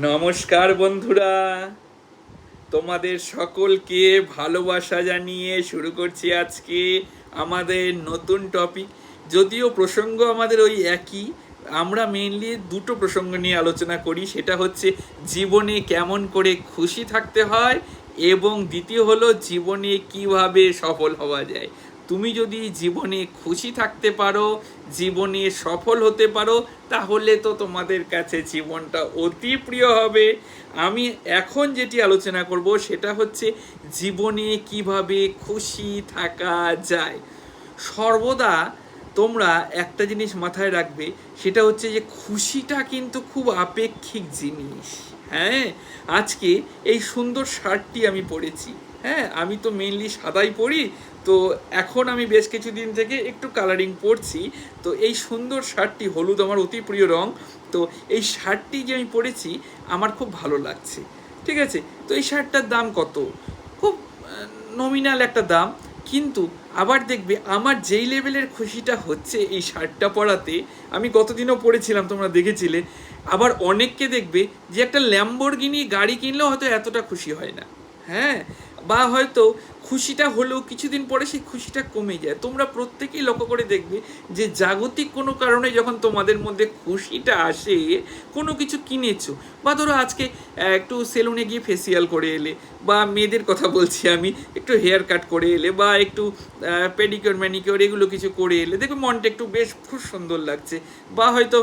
নমস্কার বন্ধুরা। তোমাদের সকলকে ভালোবাসা জানিয়ে শুরু করছি আজকে আমাদের নতুন টপিক যদিও প্রসঙ্গ আমাদের ওই একই, আমরা মেইনলি দুটো প্রসঙ্গ নিয়ে আলোচনা করি। সেটা হচ্ছে, জীবনে কেমন করে খুশি থাকতে হয় এবং দ্বিতীয় হলো, জীবনে কীভাবে সফল হওয়া যায়। তুমি যদি জীবনে খুশি থাকতে পারো, জীবনে সফল হতে পারো, তাহলে তো তোমাদের কাছে জীবনটা অতি প্রিয় হবে। আমি এখন যেটি আলোচনা করব, সেটা হচ্ছে জীবনে কীভাবে খুশি থাকা যায়। সর্বদা তোমরা একটা জিনিস মাথায় রাখবে, সেটা হচ্ছে যে খুশিটা কিন্তু খুব আপেক্ষিক জিনিস। হ্যাঁ? আজকে এই সুন্দর শার্টটি আমি পরেছি। হ্যাঁ আমি তো মেনলি সাদাই পরি, তো এখন আমি বেশ কিছুদিন থেকে একটু কালারিং পরছি। তো এই সুন্দর শার্টটি, হলুদ আমার অতি প্রিয় রং, তো এই শার্টটি যে আমি পরেছি, আমার খুব ভালো লাগছে, ঠিক আছে? তো এই শার্টটার দাম কত? খুব নমিনাল একটা দাম, কিন্তু আবার দেখবে আমার যেই লেভেলের খুশিটা হচ্ছে এই শার্টটা পরাতে, আমি গতদিনও পরেছিলাম, তোমরা দেখেছিলে, আবার অনেককে দেখবে যে একটা ল্যাম্বরগিনি গাড়ি কিনলেও হয়তো এতটা খুশি হয় না। হ্যাঁ বা হয়তো খুশিটা হলেও কিছুদিন পরে সেই খুশিটা কমে যায়। তোমরা প্রত্যেকেই লক্ষ্য করে দেখবে যে জাগতিক কোনো কারণে যখন তোমাদের মধ্যে খুশিটা আসে, কোনো কিছু কিনেছো, বা ধরো আজকে একটু সেলুনে গিয়ে ফেসিয়াল করে এলে, বা মেয়েদের কথা বলছি আমি, একটু হেয়ার কাট করে এলে, বা একটু পেডিকিওর ম্যানিকিওর এগুলো কিছু করে এলে, দেখবে মনটা একটু বেশ খুব সুন্দর লাগছে। বা হয়তো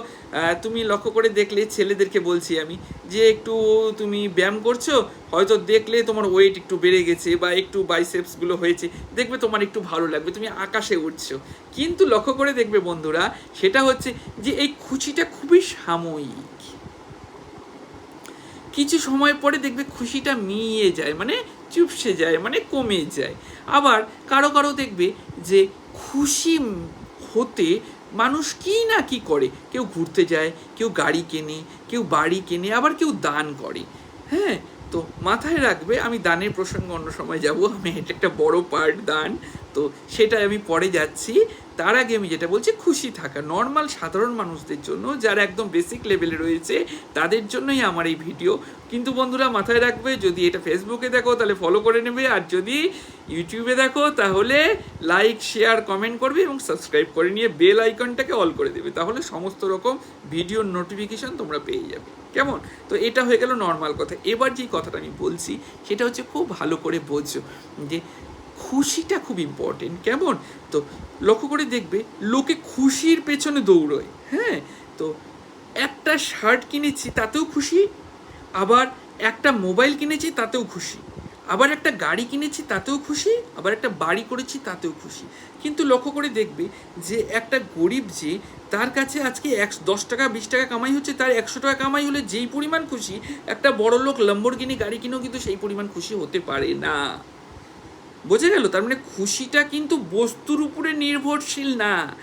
তুমি লক্ষ্য করে দেখলে ছেলেদেরকে বলছি আমি যে একটু তুমি ব্যায়াম করছ, হয়তো দেখলে তোমার ওয়েট একটু বেড়ে গেছে, বা একটু বাইসেপসগুলো হয়েছে, দেখবে তোমার একটু ভালো লাগবে, তুমি আকাশে উঠছো কিন্তু লক্ষ্য করে দেখবে বন্ধুরা, সেটা হচ্ছে যে এই খুশিটা খুবই সাময়িক। কিছু সময় পরে দেখবে খুশিটা মিইয়ে যায় মানে চুপসে যায় মানে কমে যায়। আবার কারও কারও দেখবে যে খুশি হতে মানুষ কি না কি করে, কেউ ঘুরতে যায়, কেউ গাড়ি কেনে, কেউ বাড়ি কেনে, আবার কেউ দান করে। হ্যাঁ? তো মাথায় রাখবে আমি দানের প্রসঙ্গ অন্য সময় যাব। আমি এটা একটা বড় পার্ট দান। তো সেটা আমি পরে যাচ্ছি। তার আগে আমি যেটা বলছি, খুশি থাকা। নর্মাল সাধারণ মানুষদের জন্য যারা একদম বেসিক লেভেলে রয়েছে, তাদের জন্যই আমার এই ভিডিও কিন্তু বন্ধুরা, মাথায় রাখবে, যদি এটা ফেসবুকে দেখো, তাহলে ফলো করে নেবে। আর যদি ইউটিউবে দেখো, তাহলে লাইক শেয়ার কমেন্ট করবে এবং সাবস্ক্রাইব করে নিয়ে বেল আইকনটাকে অল করে দেবে। তাহলে সমস্ত রকম ভিডিওর নোটিফিকেশন তোমরা পেয়ে যাবে। কেমন? তো এটা হয়ে গেল নর্মাল কথা। এবার যেই কথাটা আমি বলছি, সেটা হচ্ছে খুব ভালো করে বোঝো যে খুশিটা খুব ইম্পর্টেন্ট কেমন? তো লক্ষ্য করে দেখবে, লোকে খুশির পেছনে দৌড়য় হ্যাঁ? তো একটা শার্ট কিনেছি, তাতেও খুশি, আবার একটা মোবাইল কিনেছি, তাতেও খুশি, আবার একটা গাড়ি কিনেছি, তাতেও খুশি, আবার একটা বাড়ি করেছি, তাতেও খুশি। কিন্তু লক্ষ্য করে দেখবে যে একটা গরিব যে, তার কাছে আজকে এক দশ টাকা, বিশ টাকা কামাই হচ্ছে, তার একশো টাকা কামাই হলে যেই পরিমাণ খুশি, একটা বড় লোক লম্বরগিনি গাড়ি কিনেও কিন্তু সেই পরিমাণ খুশি হতে পারে না। বোঝা গেল? তার মানে খুশিটা কিন্তু বস্তুর উপরে নির্ভরশীল না।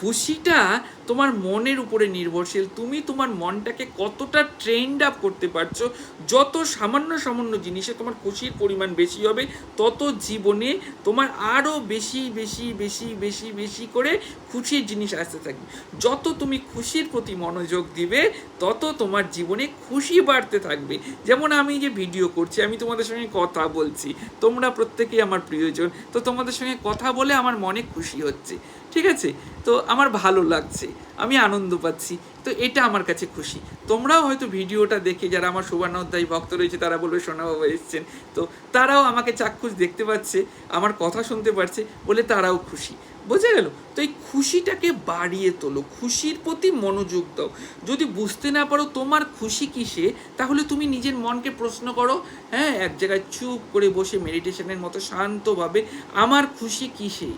খুশিটা তোমার মনের উপরে নির্ভরশীল। তুমি তোমার মনটাকে কতটা ট্রেন্ড আপ করতে পারছ, যত সামান্য সামান্য জিনিসে তোমার খুশির পরিমাণ বেশি হবে, তত জীবনে তোমার আরও বেশি বেশি বেশি বেশি বেশি করে খুশির জিনিস আসতে থাকবে। যত তুমি খুশির প্রতি মনোযোগ দিবে, তত তোমার জীবনে খুশি বাড়তে থাকবে। যেমন আমি যে ভিডিও করছি, আমি তোমাদের সঙ্গে কথা বলছি। তোমরা প্রত্যেকেই আমার প্রিয়জন। তো তোমাদের সঙ্গে কথা বলে আমার মনে খুশি হচ্ছে। ঠিক আছে? তো আমার ভালো লাগছে। আমি আনন্দ পাচ্ছি। তো এটা আমার কাছে খুশি। তোমরাও হয়তো ভিডিওটা দেখে যারা আমার অধ্যায়ী ভক্ত রয়েছে, তারা বলবে, সোনা বাবা এসছেন। তো তারাও আমাকে চাক্ষুষ দেখতে পাচ্ছে, আমার কথা শুনতে পারছে বলে তারাও খুশি। বোঝা গেল? তো এই খুশিটাকে বাড়িয়ে তোলো, খুশির প্রতি মনোযোগ দাও। যদি বুঝতে না পারো তোমার খুশি কিসে, তাহলে তুমি নিজের মনকে প্রশ্ন করো হ্যাঁ এক জায়গায় চুপ করে বসে মেডিটেশনের মতো শান্তভাবে আমার খুশি কিসে?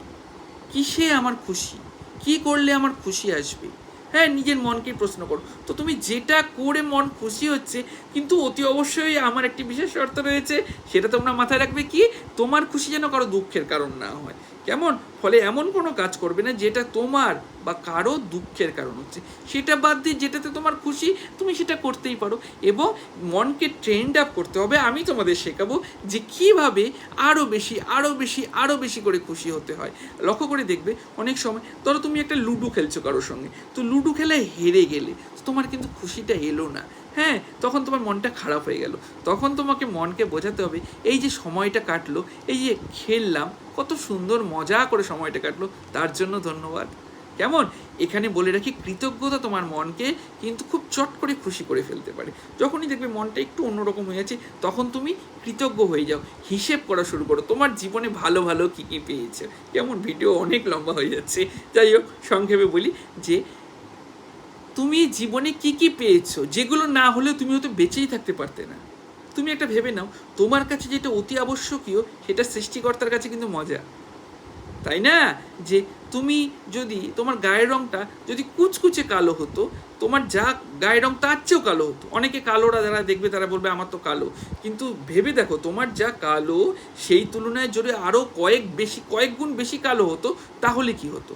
কিসে আমার খুশি? কি করলে আমার খুশি আসবে? হ্যাঁ নিজের মনকেই প্রশ্ন করো। তো তুমি যেটা করে মন খুশি হচ্ছে, কিন্তু অতি অবশ্যই আমার একটি বিশেষ শর্ত রয়েছে, সেটা তোমরা মাথায় রাখবে কি? তোমার খুশি যেন কারও দুঃখের কারণ না হয়। কেমন? ফলে এমন কোনো কাজ করবে না যেটা তোমার বা কারও দুঃখের কারণ হচ্ছে। সেটা বাদ দিয়ে যেটাতে তোমার খুশি, তুমি সেটা করতেই পারো। এবং মনকে ট্রেন্ড আপ করতে হবে। আমি তোমাদের শেখাবো যে কীভাবে আরও বেশি আরও বেশি আরও বেশি করে খুশি হতে হয়। লক্ষ্য করে দেখবে অনেক সময়, ধরো তুমি একটা লুডো খেলছো কারোর সঙ্গে। তো লুডো খেলায় হেরে গেলে, তোমার কিন্তু খুশিটা এলো না। হ্যাঁ তখন তোমার মনটা খারাপ হয়ে গেল। তখন তোমাকে মনকে বোঝাতে হবে, এই যে সময়টা কাটলো, এই যে খেললাম, কত সুন্দর মজা করে সময়টা কাটলো, তার জন্য ধন্যবাদ। কেমন? এখানে বলে রাখি, কৃতজ্ঞতা তোমার মনকে কিন্তু খুব চট করে খুশি করে ফেলতে পারে। যখনই দেখবে মনটা একটু অন্যরকম হয়ে যাচ্ছে, তখন তুমি কৃতজ্ঞ হয়ে যাও। হিসেব করা শুরু করো, তোমার জীবনে ভালো ভালো কী কী পেয়েছে। কেমন? ভিডিও অনেক লম্বা হয়ে যাচ্ছে। যাই হোক, সংক্ষেপে বলি যে তুমি জীবনে কি কি পেয়েছ? যেগুলো না হলে তুমি হয়তো বেঁচেই থাকতে পারতে না। তুমি একটা ভেবে নাও, তোমার কাছে যেটা অতি আবশ্যকীয়, সেটা সৃষ্টিকর্তার কাছে কিন্তু মজা। তাই না? যে তুমি যদি, তোমার গায়ের রংটা যদি কুচকুচে কালো হতো, তোমার যা গায়ের রং তার চেয়েও কালো হতো। অনেকে কালোরা যারা দেখবে, তারা বলবে, আমার তো কালো। কিন্তু ভেবে দেখো, তোমার যা কালো, সেই তুলনায় যদি আরও কয়েক বেশি, কয়েক গুণ বেশি কালো হতো, তাহলে কি হতো?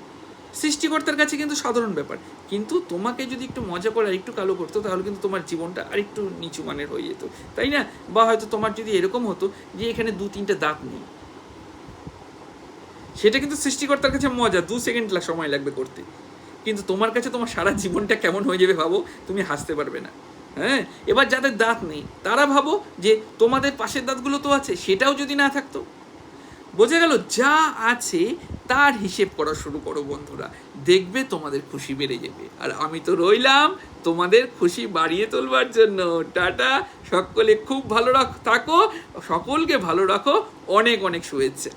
সৃষ্টিকর্তার কাছে কিন্তু সাধারণ ব্যাপার। কিন্তু তোমাকে যদি একটু মজা করে একটু কালো করতো, তাহলে কিন্তু তোমার জীবনটা আর একটু নিচু মানের হয়ে যেত। তাই না? বা হয়তো তোমার যদি এরকম হতো যে এখানে দু তিনটা দাঁত নেই। সেটা কিন্তু সৃষ্টিকর্তার কাছে মজা, দু সেকেন্ড সময় লাগবে করতে। কিন্তু তোমার কাছে তোমার সারা জীবনটা কেমন হয়ে যাবে ভাবো, তুমি হাসতে পারবে না। হ্যাঁ? এবার যাদের দাঁত নেই, তারা ভাবো যে তোমাদের পাশের দাঁতগুলো তো আছে, সেটাও যদি না থাকতো। বোঝা গেল যা আছে তার হিসেব করা শুরু করো বন্ধুরা। দেখবে তোমাদের খুশি বেড়ে যাবে। আর আমি তো রইলাম তোমাদের খুশি বাড়িয়ে তোলবার জন্য। টাটা, সকলে খুব ভালো রাখ, থাকো, সকলকে ভালো রাখো, অনেক অনেক শুভেচ্ছা।